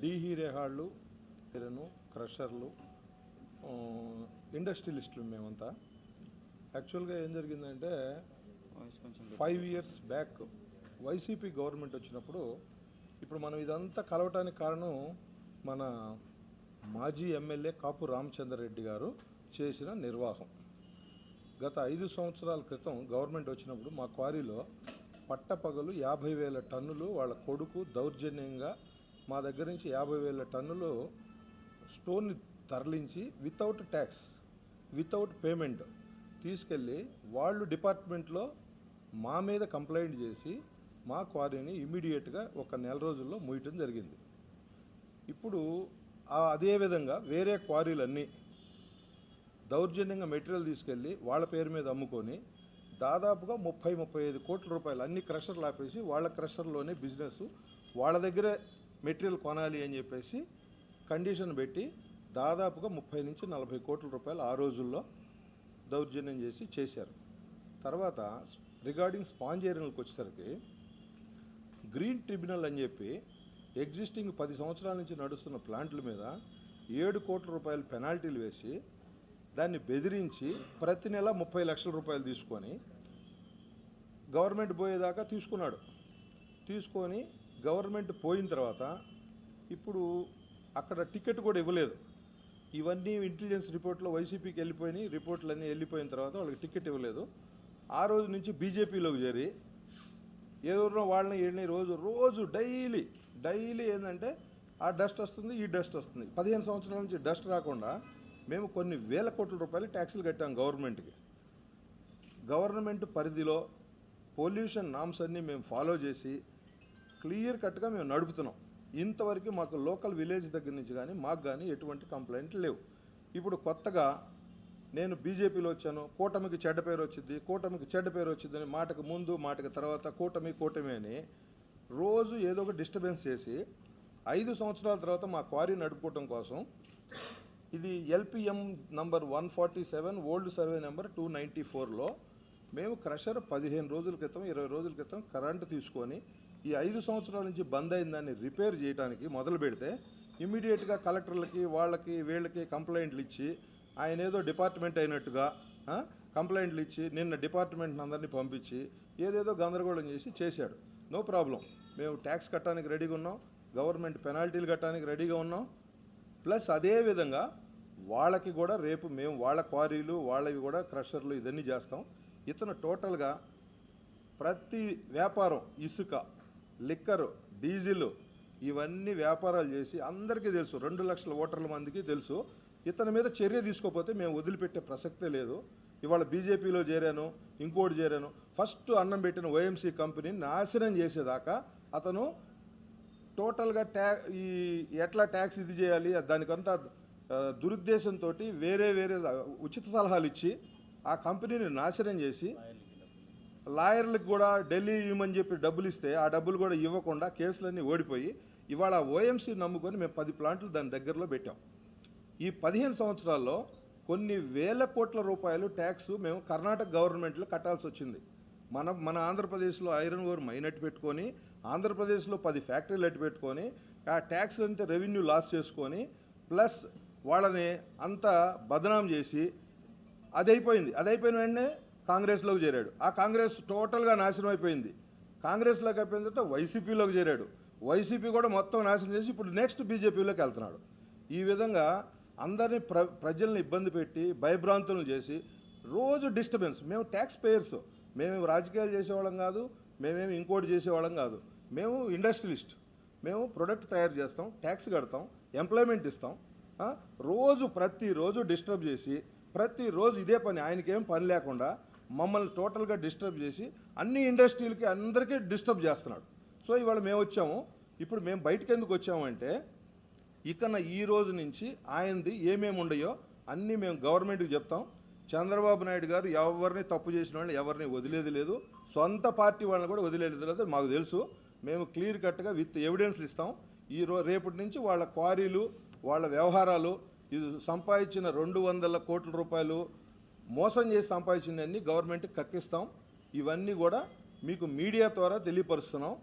డీహీరేహాళ్ళు iron క్రషర్లు ఆ, ఇండస్ట్రియలిస్టులు మేమంతా. యాక్చువల్గా ఏం జరిగిందంటే five years back YCP government వచ్చినప్పుడు ఇప్పుడు మనం ఇదంతా కలవటానికి కారణం మన మాజీ ఎమ్మెల్యే కాపు రామచంద్రరెడ్డి గారు చేసిన నిర్వాహం. గత ఐదు సంవత్సరాల క్రితం గవర్నమెంట్ వచ్చినప్పుడు మా క్వారీలో పట్టపగలు యాభై వేల టన్నులు వాళ్ళ కొడుకు దౌర్జన్యంగా మా దగ్గర నుంచి యాభై వేల టన్నులు స్టోన్ని తరలించి వితౌట్ ట్యాక్స్ వితౌట్ పేమెంట్ తీసుకెళ్ళి వాళ్ళు డిపార్ట్మెంట్లో మా మీద కంప్లైంట్ చేసి మా క్వారీని ఇమీడియట్గా ఒక నెల రోజుల్లో మూయటం జరిగింది. ఇప్పుడు అదేవిధంగా అదే విధంగా వేరే క్వారీలన్నీ దౌర్జన్యంగా మెటీరియల్ తీసుకెళ్ళి వాళ్ళ పేరు మీద అమ్ముకొని దాదాపుగా ముప్పై ముప్పై ఐదు కోట్ల రూపాయలు అన్ని క్రషర్లు ఆపేసి వాళ్ళ క్రషర్లోనే బిజినెస్ వాళ్ళ దగ్గరే మెటీరియల్ కొనాలి అని చెప్పేసి కండిషన్ పెట్టి దాదాపుగా ముప్పై నుంచి నలభై కోట్ల రూపాయలు ఆ రోజుల్లో దౌర్జన్యం చేసి చేశారు. తర్వాత రిగార్డింగ్ స్పాంజ్ వచ్చేసరికి గ్రీన్ ట్రిబ్యునల్ అని చెప్పి ఎగ్జిస్టింగ్ పది సంవత్సరాల నుంచి నడుస్తున్న ప్లాంట్ల మీద ఏడు కోట్ల రూపాయలు పెనాల్టీలు వేసి దాన్ని బెదిరించి ప్రతి నెల ముప్పై లక్షల రూపాయలు తీసుకొని గవర్నమెంట్ పోయేదాకా తీసుకున్నాడు. తీసుకొని గవర్నమెంట్ పోయిన తర్వాత ఇప్పుడు అక్కడ టికెట్ కూడా ఇవ్వలేదు. ఇవన్నీ ఇంటెలిజెన్స్ రిపోర్ట్లో వైసీపీకి వెళ్ళిపోయినాయి. రిపోర్ట్లు అన్నీ వెళ్ళిపోయిన తర్వాత వాళ్ళకి టికెట్ ఇవ్వలేదు. ఆ రోజు నుంచి బీజేపీలోకి చేరి ఎవరినో వాళ్ళని వీళ్ళని రోజు రోజు డైలీ డైలీ ఏంటంటే ఆ డస్ట్ వస్తుంది ఈ డస్ట్ వస్తుంది. పదిహేను సంవత్సరాల నుంచి డస్ట్ రాకుండా మేము కొన్ని వేల కోట్ల రూపాయలు ట్యాక్సులు కట్టాం గవర్నమెంట్కి. గవర్నమెంట్ పరిధిలో పొల్యూషన్ నామ్స్ అన్నీ మేము ఫాలో చేసి క్లియర్ కట్గా మేము నడుపుతున్నాం. ఇంతవరకు మాకు లోకల్ విలేజ్ దగ్గర నుంచి కానీ మాకు కానీ ఎటువంటి కంప్లైంట్లు లేవు. ఇప్పుడు కొత్తగా నేను బీజేపీలో వచ్చాను కూటమికి చెడ్డ పేరు వచ్చింది కూటమికి చెడ్డ పేరు వచ్చిందని మాటకు ముందు మాటకు తర్వాత కూటమి కూటమి అని రోజు ఏదో ఒక డిస్టర్బెన్స్ చేసి ఐదు సంవత్సరాల తర్వాత మా క్వారీ నడుపుకోవటం కోసం ఇది LPM number one forty seven old survey number two ninety ఫోర్లో మేము క్రషర్ పదిహేను రోజుల క్రితం ఇరవై రోజుల క్రితం కరెంటు తీసుకొని ఈ ఐదు సంవత్సరాల నుంచి బంద్ అయిన దాన్ని రిపేర్ చేయడానికి మొదలు పెడితే ఇమ్మీడియట్గా కలెక్టర్లకి వాళ్ళకి వీళ్ళకి కంప్లైంట్లు ఇచ్చి ఆయన ఏదో డిపార్ట్మెంట్ అయినట్టుగా కంప్లైంట్లు ఇచ్చి నిన్న డిపార్ట్మెంట్ అందరినీ పంపించి ఏదేదో గందరగోళం చేసి చేశాడు. No problem. మేము ట్యాక్స్ కట్టడానికి రెడీగా ఉన్నాం గవర్నమెంట్ పెనాల్టీలు కట్టడానికి రెడీగా ఉన్నాం. ప్లస్ అదే విధంగా వాళ్ళకి కూడా రేపు మేము వాళ్ళ క్వారీలు వాళ్ళవి కూడా క్రషర్లు ఇదన్నీ చేస్తాం. ఇతను టోటల్గా ప్రతి వ్యాపారం ఇసుక లిక్కరు డీజిల్ ఇవన్నీ వ్యాపారాలు చేసి అందరికీ తెలుసు. రెండు లక్షల ఓటర్ల మందికి తెలుసు. ఇతని మీద చర్య తీసుకోకపోతే మేము వదిలిపెట్టే ప్రసక్తే లేదు. ఇవాళ బీజేపీలో చేరాను ఇంకోటి చేరాను. ఫస్ట్ అన్నం పెట్టిన ఓఎంసీ కంపెనీని నాశనం చేసేదాకా అతను టోటల్గా ట్యా ఈ ఎట్లా ట్యాక్స్ ఇది చేయాలి దానికంతా దురుద్దేశంతో వేరే వేరే ఉచిత సలహాలు ఇచ్చి ఆ కంపెనీని నాశనం చేసి లాయర్లకు కూడా ఢిల్లీ ఇవ్వమని చెప్పి డబ్బులు ఇస్తే ఆ డబ్బులు కూడా ఇవ్వకుండా కేసులన్నీ ఓడిపోయి ఇవాళ ఓఎంసీ నమ్ముకొని మేము పది ప్లాంట్లు దాని దగ్గరలో పెట్టాం. ఈ పదిహేను సంవత్సరాల్లో కొన్ని వేల కోట్ల రూపాయలు ట్యాక్స్ మేము కర్ణాటక గవర్నమెంట్లో కట్టాల్సి వచ్చింది. మన మన ఆంధ్రప్రదేశ్లో ఐరన్ ఓర్ మైన్ అట్టు పెట్టుకొని ఆంధ్రప్రదేశ్లో పది ఫ్యాక్టరీలు అట్టు పెట్టుకొని ఆ ట్యాక్స్ అంతా రెవెన్యూ లాస్ చేసుకొని ప్లస్ వాళ్ళని అంతా బదనాం చేసి అది అయిపోయింది అది అయిపోయిన వెంటనే కాంగ్రెస్లోకి చేరాడు. ఆ కాంగ్రెస్ టోటల్గా నాశనం అయిపోయింది. కాంగ్రెస్లోకి అయిపోయిన తర్వాత వైసీపీలోకి చేరాడు. వైసీపీ కూడా మొత్తం నాశనం చేసి ఇప్పుడు నెక్స్ట్ బీజేపీలోకి వెళ్తున్నాడు. ఈ విధంగా అందరినీ ప్ర ప్రజల్ని ఇబ్బంది పెట్టి భయభ్రాంతులను చేసి రోజు డిస్టర్బెన్స్. మేము ట్యాక్స్ పేయర్స్ మేము రాజకీయాలు చేసేవాళ్ళం కాదు. మేమేమి ఇంకోటి చేసేవాళ్ళం కాదు. మేము ఇండస్ట్రియలిస్ట్ మేము ప్రొడక్ట్ తయారు చేస్తాం ట్యాక్స్ కడతాం ఎంప్లాయ్మెంట్ ఇస్తాం. రోజు ప్రతిరోజు డిస్టర్బ్ చేసి ప్రతిరోజు ఇదే పని. ఆయనకేం పని లేకుండా మమ్మల్ని టోటల్గా డిస్టర్బ్ చేసి అన్ని ఇండస్ట్రీలకి అందరికీ డిస్టర్బ్ చేస్తున్నాడు. సో ఇవాళ మేము వచ్చాము ఇప్పుడు మేము బయటకు ఎందుకు వచ్చామంటే ఇకన ఈ రోజు నుంచి ఆయనది ఏమేమి ఉండయో అన్నీ మేము గవర్నమెంట్కి చెప్తాం. చంద్రబాబు నాయుడు గారు ఎవరిని తప్పు చేసిన వాళ్ళని ఎవరిని వదిలేది లేదు. సొంత పార్టీ వాళ్ళని కూడా వదిలేది లేదు మాకు తెలుసు. మేము క్లియర్ కట్గా విత్ ఎవిడెన్స్లు ఇస్తాం. ఈ రో రేపటి నుంచి వాళ్ళ క్వారీలు వాళ్ళ వ్యవహారాలు ఇది సంపాదించిన రెండు వందల కోట్ల రూపాయలు మోసం చేసి సంపాదించినవన్నీ గవర్నమెంట్కి కక్కిస్తాం. ఇవన్నీ కూడా మీకు మీడియా ద్వారా తెలియపరుస్తున్నాం.